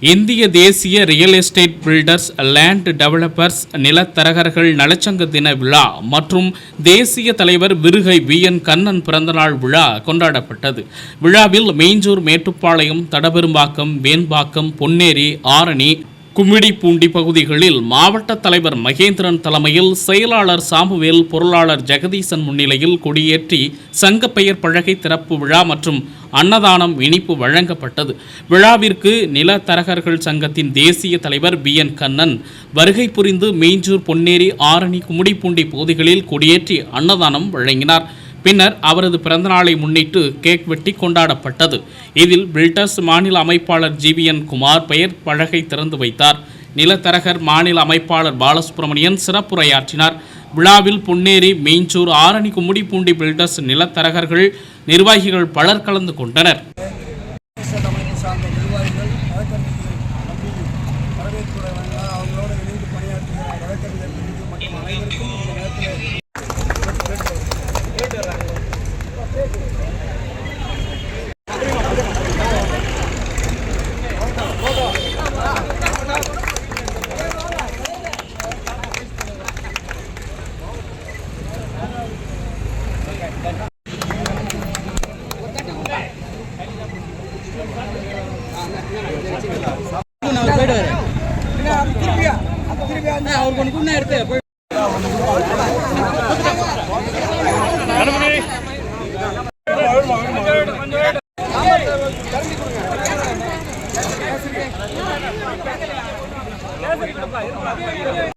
இந்திய தேசிய real estate builders land developers நிலத்தரகர்கள் நலச்சங்க தின விழா மற்றும் தேசிய தலைவர் விருகை வி. என். கண்ணன் பிறந்தநாள் விழா கொண்டாடப்பட்டது. விழாவில் மேஞ்சூர் மேட்டுப்பாளையம் தடபெரும்பாக்கம் வேன்பாக்கம் பொன்னேரி ஆரணி கும்மிடிப்பூண்டி பகுதிகளில் மாவட்ட தலைவர் மகேந்திரன் தலைமையில் செயலாளர் சாமுவேல் பொருளாளர் ஜெகதீசன் முன்னிலையில் கொடியேற்றி சங்கப்பெயர் பழகை திறப்பு விழா மற்றும் அன்னதானம் இனிப்பு வழங்கப்பட்டது. விழாவிற்கு நிலத்தரகர்கள் சங்கத்தின் தேசிய தலைவர் பி. என். கண்ணன் வருகை புரிந்து மீஞ்சூர் பொன்னேரி ஆரணி கும்மிடிப்பூண்டி பகுதிகளில் கொடியேற்றி அன்னதானம் வழங்கினார். பின்னர் அவரது பிறந்தநாளை முன்னிட்டு கேக் வெட்டி கொண்டாடப்பட்டது. இதில் பில்டர்ஸ் மாநில அமைப்பாளர் ஜிவிஎன் குமார் பெயர் பழகை திறந்து வைத்தார். நிலத்தரகர் மாநில அமைப்பாளர் பாலசுப்ரமணியன் சிறப்புரையாற்றினார் விழாவில் புன்னேரி மீஞ்சூர் ஆரணி கும்மிடிப்பூண்டி பில்டர்ஸ் நிலத்தரகர்கள் நிர்வாகிகள் பலர் கலந்து கொண்டனர். அவங்களோட இணைந்து பணியாற்றுகிற வழக்கறிஞர் அவருக்கு ஒன்று குண்ணா எடுத்து போய்